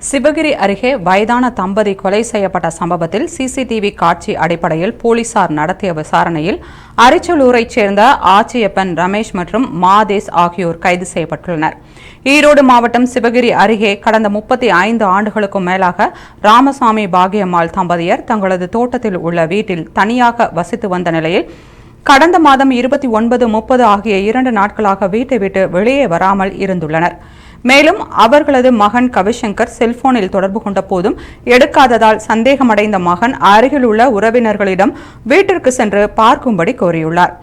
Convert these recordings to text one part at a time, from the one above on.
Sivagiri அருகே வயதான தம்பதி கொலை செய்யப்பட்ட சம்பவத்தில் சிசிடிவி காட்சி அடிப்படையில் போலீசார் நடத்திய விசாரணையில் அரிச்சலூரைச் சேர்ந்த ஆச்சியப்பன் ரமேஷ் மற்றும் மாதேஸ் ஆகியோர் கைது செய்யப்பட்டுள்ளனர். ஈரோடு மாவட்டம் சிவகிரி அருகே கடந்த முப்பத்தி ஐந்து ஆண்டுகளுக்கும் மேலாக ராமசாமி பாகியம்மாள் தம்பதியர் தங்களது தோட்டத்தில் உள்ள வீட்டில் தனியாக வசித்து வந்த நிலையில் கடந்த மாதம் இருபத்தி ஒன்பது முப்பது ஆகிய இரண்டு நாட்களாக வீட்டை விட்டு வெளியே வராமல் இருந்துள்ளனர். மேலும் அவர்களது மகன் கவிசங்கர் செல்போனில் தொடர்பு கொண்ட போதும் எடுக்காததால் சந்தேகமடைந்த மகன் அருகில் உள்ள உறவினர்களிடம் வீட்டிற்கு சென்று பார்க்கும்படி கோரியுள்ளார்.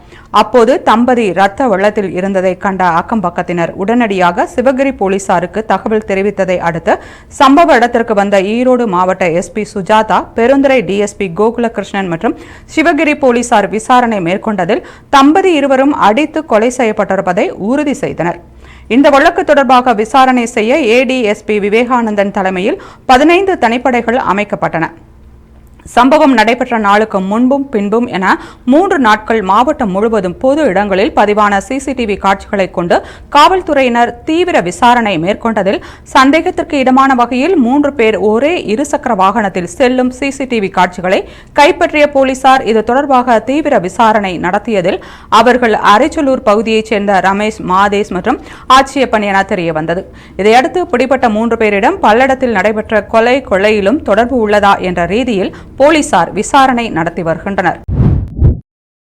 அப்போது தம்பதி ரத்த வெள்ளத்தில் இருந்ததை கண்ட அக்கம்பக்கத்தினர் உடனடியாக சிவகிரி போலீசாருக்கு தகவல் தெரிவித்ததை அடுத்து சம்பவ இடத்திற்கு வந்த ஈரோடு மாவட்ட எஸ்பி சுஜாதா பெருந்துறை டிஎஸ்பி கோகுலகிருஷ்ணன் மற்றும் சிவகிரி போலீசார் விசாரணை மேற்கொண்டதில் தம்பதி இருவரும் அடித்து கொலை செய்யப்பட்டிருப்பதை உறுதி செய்தனர். இந்த வழக்கு தொடர்பாக விசாரணை செய்ய ஏடிஎஸ்பி விவேகானந்தன் தலைமையில் பதினைந்து தனிப்படைகள் அமைக்கப்பட்டன. சம்பவம் நடைபெற்ற நாளுக்கு முன்பும் பின்பும் என மூன்று நாட்கள் மாவட்டம் முழுவதும் பொது இடங்களில் பதிவான சிசிடிவி காட்சிகளை கொண்டு காவல்துறையினர் தீவிர விசாரணை மேற்கொண்டதில் சந்தேகத்திற்கு இடமான வகையில் மூன்று பேர் ஒரே இருசக்கர வாகனத்தில் செல்லும் சிசிடிவி காட்சிகளை கைப்பற்றிய போலீசார் இது தொடர்பாக தீவிர விசாரணை நடத்தியதில் அவர்கள் அரைச்சலூர் பகுதியைச் சேர்ந்த ரமேஷ் மாதேஷ் மற்றும் ஆட்சியப்பன் என தெரியவந்தது. இதையடுத்து பிடிபட்ட மூன்று பேரிடம் பல்லடத்தில் நடைபெற்ற கொலை கொள்ளையிலும் தொடர்பு உள்ளதா என்ற ரீதியில் போலீசார் விசாரணை நடத்தி வருகின்றனர்.